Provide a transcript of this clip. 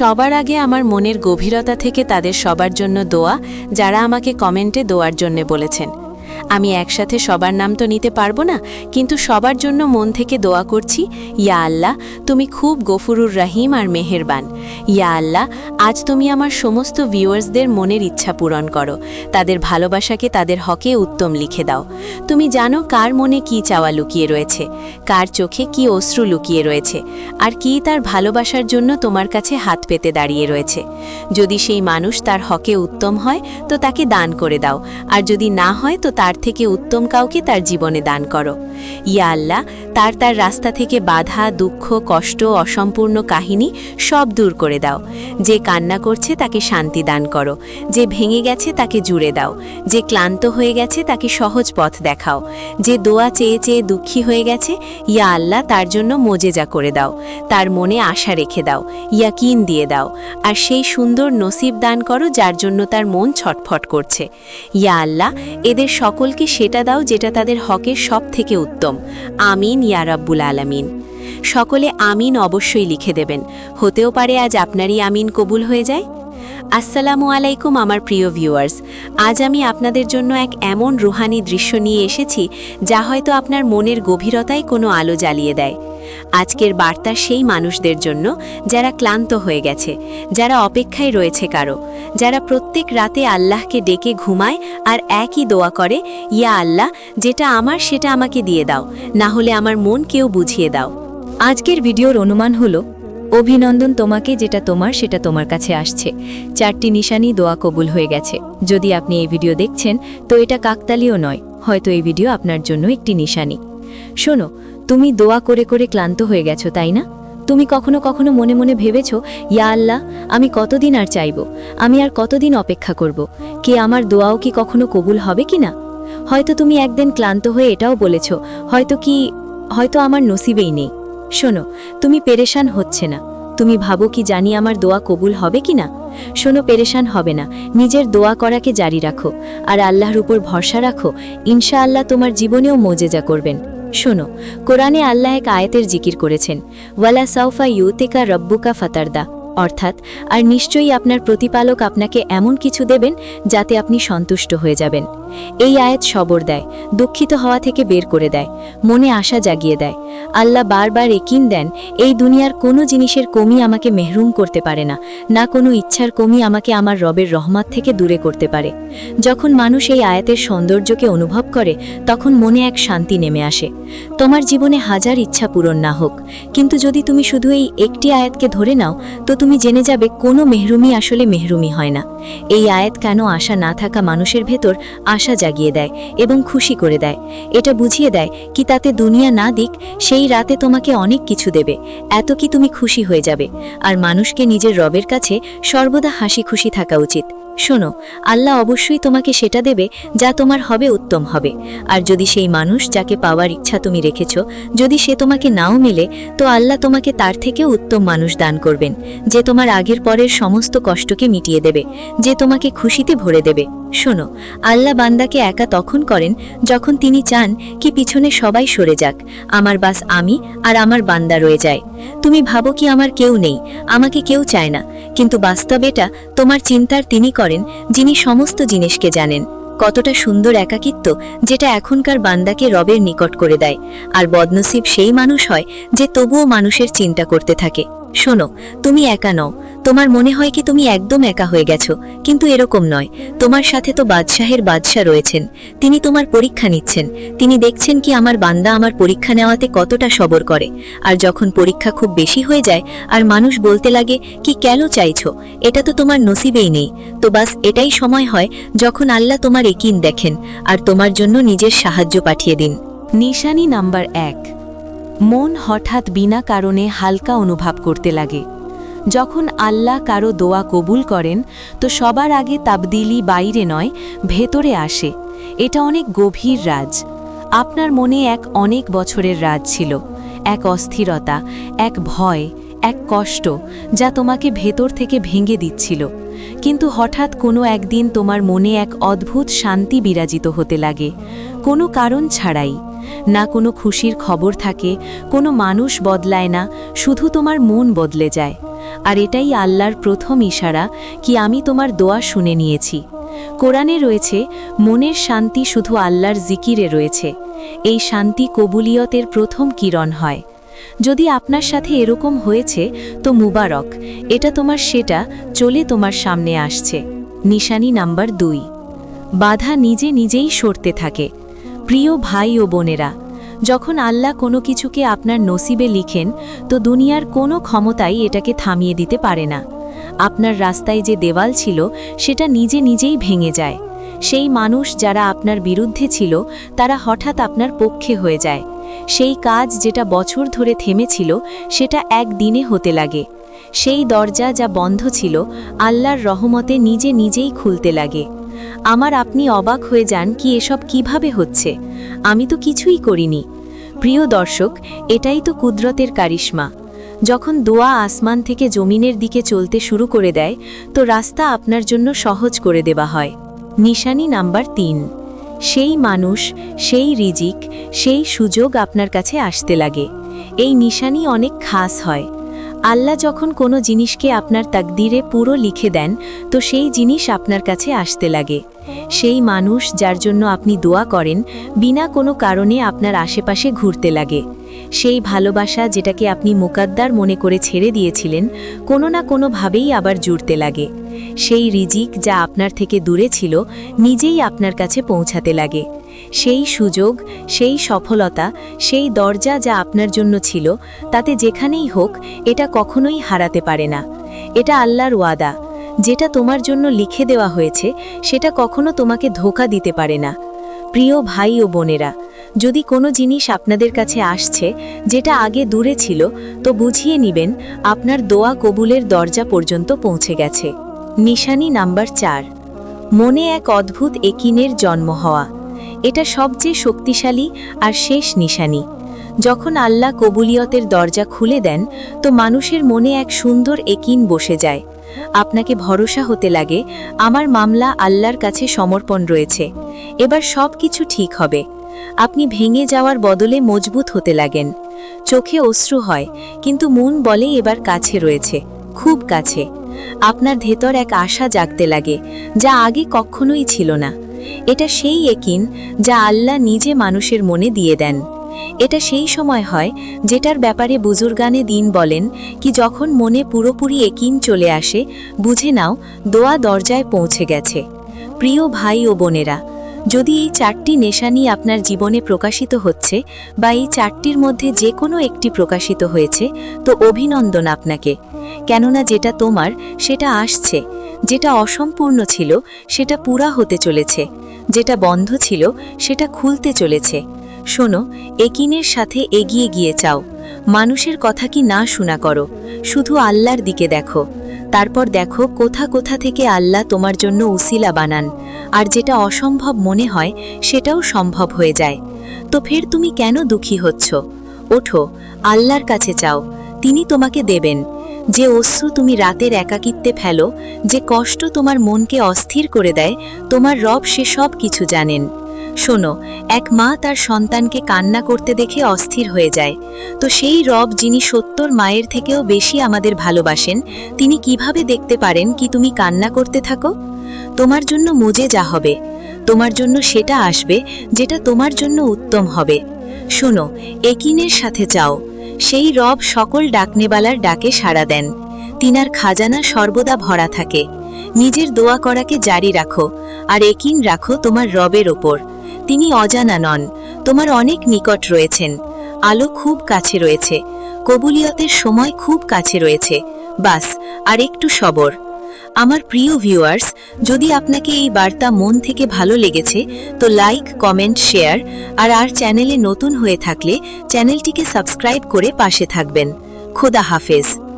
সবার আগে আমার মনের গভীরতা থেকে তাদের সবার জন্য দোয়া, যারা আমাকে কমেন্টে দোয়ার জন্য বলেছেন। আমি একসাথে সবার নাম তো নিতে পারব না, কিন্তু সবার জন্য মন থেকে দোয়া করছি, ইয়া আল্লাহ, তুমি খুব গফুরুর রহিম আর মেহেরবান। ইয়া আল্লাহ, আজ তুমি আমার সমস্ত ভিউয়ার্সদের মনের ইচ্ছা পূরণ করো, তাদের ভালোবাসাকে তাদের হকে উত্তম লিখে দাও। তুমি জানো কার মনে কি চাওয়া লুকিয়ে রয়েছে, কার চোখে কি অশ্রু লুকিয়ে রয়েছে, আর কি তার ভালোবাসার জন্য তোমার কাছে হাত পেতে দাঁড়িয়ে রয়েছে। যদি সেই মানুষ তার হকে উত্তম হয়, তো তাকে দান করে দাও, আর যদি না হয়, তো তার থেকে উত্তম কাউকে তার জীবনে দান করো। ইয়া আল্লাহ, তার তার রাস্তা থেকে বাধা, দুঃখ, কষ্ট, অসম্পূর্ণ কাহিনী সব দূর করে দাও। যে কান্না করছে তাকে শান্তি দান করো। যে ভেঙে গেছে তাকে জুড়ে দাও। যে ক্লান্ত হয়ে গেছে তাকে সহজ পথ দেখাও। যে দোয়া চেয়ে চেয়ে দুঃখী হয়ে গেছে, ইয়া আল্লাহ, তার জন্য মোজেজা করে দাও। তার মনে আশা রেখে দাও, ইয়াকিন দিয়ে দাও। আর সেই সুন্দর নসিব দান করো যার জন্য তার মন ছটফট করছে। ইয়া আল্লাহ, এদের সকলকে সেটা দাও যেটা তাদের হকের সব থেকে উত্তম। আমিন ইয়ারাব্বুল আলামিন। সকলে আমিন অবশ্যই লিখে দেবেন। হতেও পারে আজ আপনারই আমিন কবুল হয়ে যায়। আসসালামু আলাইকুম আমার প্রিয় ভিউয়ার্স আজ আমি আপনাদের জন্য এক এমন রুহানি দৃশ্য নিয়ে এসেছি যা হয়তো আপনার মনের গভীরতায় কোনো আলো জ্বালিয়ে দেয়। আজকের বার্তা সেই মানুষদের জন্য যারা ক্লান্ত হয়ে গেছে, যারা অপেক্ষায় রয়েছে কারও, যারা প্রত্যেক রাতে আল্লাহকে ডেকে ঘুমায় আর একই দোয়া করে, ইয়া আল্লাহ, যেটা আমার সেটা আমাকে দিয়ে দাও, না হলে আমার মন কেউ বুঝিয়ে দাও। আজকের ভিডিওর অনুমান হলো, অভিনন্দন তোমাকে যেটা তোমার সেটা তোমার কাছে আসছে। চারটি নিশানি দোয়া কবুল হয়ে গেছে। যদি আপনি এই ভিডিও দেখছেন, তো এটা কাকতালীয় নয়, হয়তো এই ভিডিও আপনার জন্য একটি নিশানি। শোনো তুমি দোয়া করে করে ক্লান্ত হয়ে গেছো, তাই না? তুমি কখনো কখনো মনে মনে ভেবেছো, ইয়া আল্লাহ, আমি কতদিন আর চাইব? আমি আর কতদিন অপেক্ষা করব? কে আমার দোয়াও কি কখনো কবুল হবে কি না? হয়তো তুমি একদিন ক্লান্ত হয়ে এটাও বলেছ, হয়তো কি, হয়তো আমার নসিবেই নেই। শোনো, তুমি পেরেশান হচ্ছে না। তুমি ভাবো কি জানি আমার দোয়া কবুল হবে কি না? শোনো, পেরেশান হবে না। নিজের দোয়া করাকে জারি রাখো। আর আল্লাহর উপর ভরসা রাখো। ইনশা আল্লাহ তোমার জীবনেও মোজেজা করবেন। শোনো, কোরআনে আল্লাহ এক আয়াতের জিকির করেছেন, ওয়ালা সাউফা ইউতেকা রব্বুকা ফাতারদা। অর্থাৎ, আর নিশ্চয়ই আপনার প্রতিপালক আপনাকে এমন কিছু দেবেন যাতে আপনি সন্তুষ্ট হয়ে যাবেন। এই আয়াত সবর দেয়, দুঃখিত হওয়া থেকে বের করে দেয়, মনে আশা জাগিয়ে দেয়। আল্লাহ বারবার একিন দেন, এই দুনিয়ার কোনো জিনিসের কমি আমাকে মেহরুম করতে পারে না না কোনো ইচ্ছার কমি আমাকে আমার রবের রহমত থেকে দূরে করতে পারে। যখন মানুষ এই আয়াতের সৌন্দর্যকে অনুভব করে, তখন মনে এক শান্তি নেমে আসে। তোমার জীবনে হাজার ইচ্ছা পূরণ না হোক, কিন্তু যদি তুমি শুধু এই একটি আয়াতকে ধরে নাও, তো তুমি জেনে যাবে কোনো মেহরুমি আসলে মেহরুমি হয় না। এই আয়াত কেন আশা না থাকা মানুষের ভেতর আশা জাগিয়ে দেয় এবং খুশি করে দেয়। এটা বুঝিয়ে দেয় কি তাতে দুনিয়া না দিক, সেই রাতে তোমাকে অনেক কিছু দেবে, এত কি তুমি খুশি হয়ে যাবে। আর মানুষকে নিজের রবের কাছে সর্বদা হাসি খুশি থাকা উচিত। শোনো, আল্লাহ অবশ্যই তোমাকে সেটা দেবে যা তোমার হবে উত্তম হবে। আর যদি সেই মানুষ যাকে পাওয়ার ইচ্ছা তুমি রেখেছ, যদি সে তোমাকে নাও মেলে, তো আল্লাহ তোমাকে তার থেকে উত্তম মানুষ দান করবেন, যে তোমার আগের পরের সমস্ত কষ্টকে মিটিয়ে দেবে, যে তোমাকে খুশিতে ভরে দেবে। শোনো, আল্লাহ বান্দাকে একা তখন করেন যখন তিনি চান কি পিছনে সবাই সরে যাক, আমার বাস আমি আর আমার বান্দা রয়ে যায়। তুমি ভাবো কি আমার কেউ নেই, আমাকে কেউ চায় না, কিন্তু বাস্তব এটা তোমার চিন্তার তিনি করেন যিনি সমস্ত জিনিসকে জানেন। কতটা সুন্দর একাকিত্ব যেটা এখনকার বান্দাকে রবের নিকট করে দেয়। আর বদনসিব সেই মানুষ হয় যে তবুও মানুষের চিন্তা করতে থাকে। শোনো, তুমি একা নও তোমার মনে হয় কি তুমি একদম একা হয়ে গেছো? কিন্তু এরকম নয়। তোমার সাথে তো বাদশাহের বাদশাহ রয়েছেন। তিনি তোমার পরীক্ষা নিচ্ছেন। তিনি দেখছেন কি আমার বান্দা আমার পরীক্ষা নেওয়াতে কতটা সবর করে। আর যখন পরীক্ষা খুব বেশি হয়ে যায়, আর মানুষ বলতে লাগে, কি কেন চাইছো? এটা তো তোমার নসিবেই নেই। তো বাস এটাই সময় হয় যখন আল্লাহ তোমার একিন দেখেন, আর তোমার জন্য নিজের সাহায্য পাঠিয়ে দিন। নিশানি নাম্বার এক। মন হঠাৎ বিনা কারণে হালকা অনুভব করতে লাগে। যখন আল্লাহ কারও দোয়া কবুল করেন, তো সবার আগে তাবদিলি বাইরে নয়, ভেতরে আসে। এটা অনেক গভীর রাজ। আপনার মনে এক অনেক বছরের রাজ ছিল। এক অস্থিরতা, এক ভয়, এক কষ্ট যা তোমাকে ভেতর থেকে ভেঙে দিচ্ছিল। কিন্তু হঠাৎ কোনো একদিন তোমার মনে এক অদ্ভুত শান্তি বিরাজিত হতে লাগে। কোনো কারণ ছাড়াই। না কোনো খুশির খবর থাকে, কোনো মানুষ বদলায় না, শুধু তোমার মন বদলে যায়। আর এটাই আল্লাহর প্রথম ইশারা কি আমি তোমার দোয়া শুনে নিয়েছি। কোরআনে রয়েছে, মনের শান্তি শুধু আল্লাহর জিকিরে রয়েছে। এই শান্তি কবুলিয়তের প্রথম কিরণ হয়। যদি আপনার সাথে এরকম হয়েছে, তো মুবারক। এটা তোমার সেটা, চলে তোমার সামনে আসছে। নিশানি নাম্বার দুই। বাধা নিজে নিজেই সরতে থাকে। প্রিয় ভাই ও বোনেরা যখন আল্লাহ কোনো কিছুকে আপনার নসিবে লিখেন, তো দুনিয়ার কোনো ক্ষমতাই এটাকে থামিয়ে দিতে পারে না। আপনার রাস্তায় যে দেওয়াল ছিল, সেটা নিজে নিজেই ভেঙে যায়। সেই মানুষ যারা আপনার বিরুদ্ধে ছিল, তারা হঠাৎ আপনার পক্ষে হয়ে যায়। সেই কাজ যেটা বছর ধরে থেমেছিল, সেটা একদিনে হতে লাগে। সেই দরজা যা বন্ধ ছিল, আল্লাহর রহমতে নিজে নিজেই খুলতে লাগে। আমার আপনি অবাক হয়ে যান কি এসব কীভাবে হচ্ছে। আমি তো কিছুই করিনি। প্রিয় দর্শক, এটাই তো কুদরতের কারিশ্মা। যখন দোয়া আসমান থেকে জমিনের দিকে চলতে শুরু করে দেয়, তো রাস্তা আপনার জন্য সহজ করে দেওয়া হয়। নিশানি নাম্বার তিন। সেই মানুষ, সেই রিজিক, সেই সুযোগ আপনার কাছে আসতে লাগে। এই নিশানি অনেক খাস হয়। আল্লাহ যখন কোনো জিনিসকে আপনার তাকদিরে পুরো লিখে দেন, তো সেই জিনিস আপনার কাছে আসতে লাগে। সেই মানুষ যার জন্য আপনি দোয়া করেন, বিনা কোনো কারণে আপনার আশেপাশে ঘুরতে লাগে। সেই ভালোবাসা যেটাকে আপনি মুকাদ্দার মনে করে ছেড়ে দিয়েছিলেন, কোনো না কোনোভাবেই আবার জুড়তে লাগে। সেই রিজিক যা আপনার থেকে দূরে ছিল, নিজেই আপনার কাছে পৌঁছাতে লাগে। সেই সুযোগ, সেই সফলতা, সেই দরজা যা আপনার জন্য ছিল, তাতে যেখানেই হোক, এটা কখনোই হারাতে পারে না। এটা আল্লাহর ওয়াদা। যেটা তোমার জন্য লিখে দেওয়া হয়েছে, সেটা কখনো তোমাকে ধোকা দিতে পারে না। প্রিয় ভাই ও বোনেরা, যদি কোনো জিনিস আপনাদের কাছে আসছে, যেটা আগে দূরে ছিল, তো বুঝিয়ে নিবেন, আপনার দোয়া কবুলের দরজা পর্যন্ত পৌঁছে গেছে। নিশানি নাম্বার চার। মনে এক অদ্ভুত একিনের জন্ম হওয়া। এটা সবচেয়ে শক্তিশালী আর শেষ নিশানি। যখন আল্লাহ কবুলিয়তের দরজা খুলে দেন, তো মানুষের মনে এক সুন্দর একিন বসে যায়। আপনাকে ভরসা হতে লাগে, আমার মামলা আল্লাহর কাছে সমর্পণ রয়েছে। এবার সব কিছু ঠিক হবে। আপনি ভেঙে যাওয়ার বদলে মজবুত হতে লাগেন। চোখে অশ্রু হয়, কিন্তু মন বলে এবার কাছে রয়েছে, খুব কাছে। আপনার ভেতর এক আশা জাগতে লাগে, যা আগে কখনোই ছিল না। এটা সেই একিন যা আল্লাহ নিজে মানুষের মনে দিয়ে দেন। এটা সেই সময় হয় যেটার ব্যাপারে বুজুর্গানে দিন বলেন কি যখন মনে পুরোপুরি একিন চলে আসে, বুঝে নাও দোয়া দরজায় পৌঁছে গেছে। প্রিয় ভাই ও বোনেরা, যদি এই চারটি নেশানি আপনার জীবনে প্রকাশিত হচ্ছে বা এই চারটির মধ্যে যে কোনো একটি প্রকাশিত হয়েছে, তো অভিনন্দন আপনাকে। কেননা যেটা তোমার, সেটা আসছে। যেটা অসম্পূর্ণ ছিল, সেটা পুরা হতে চলেছে। যেটা বন্ধ ছিল, সেটা খুলতে চলেছে। শোনো, একিনের সাথে এগিয়ে গিয়ে চাও। মানুষের কথা কি না শোনা করো। শুধু আল্লাহর দিকে দেখো। তারপর দেখো কোথা কোথা থেকে আল্লাহ তোমার জন্য উসিলা বানান। আর যেটা অসম্ভব মনে হয়, সেটাও সম্ভব হয়ে যায়। তো ফের তুমি কেন দুঃখী হচ্ছ? ওঠো, আল্লাহর কাছে চাও। তিনি তোমাকে দেবেন। যে অশ্রু তুমি রাতের একাকিত্বে ফেলো, যে কষ্ট তোমার মনকে অস্থির করে দেয়, তোমার রব সে সব কিছু জানেন। শোনো, এক মা তার সন্তানকে কান্না করতে দেখে অস্থির হয়ে যায়। তো সেই রব যিনি সত্তর মায়ের থেকেও বেশি আমাদের ভালোবাসেন, তিনি কীভাবে দেখতে পারেন কি তুমি কান্না করতে থাকো? তোমার জন্য মজে যা হবে। তোমার জন্য সেটা আসবে, যেটা তোমার জন্য উত্তম হবে। শোনো একিনের সাথে চাও সেই রব সকল ডাকনেবালার ডাকে সাড়া দেন। তিনার খাজানা সর্বদা ভরা থাকে। নিজের দোয়া করাকে জারি রাখো, আর একিন রাখো তোমার রবের ওপর। তিনি অজানা নন, তোমার অনেক নিকট রয়েছেন। আলো খুব কাছে রয়েছে, কবুলিয়তের সময় খুব কাছে রয়েছে। বাস, আর একটু সবর। আমার প্রিয় ভিউয়ার্স যদি আপনাকে এই বার্তা মন থেকে ভালো লেগেছে, তো লাইক কমেন্ট শেয়ার আর আর চ্যানেলে নতুন হয়ে থাকলে চ্যানেলটিকে সাবস্ক্রাইব করে পাশে থাকবেন। খোদা হাফেজ।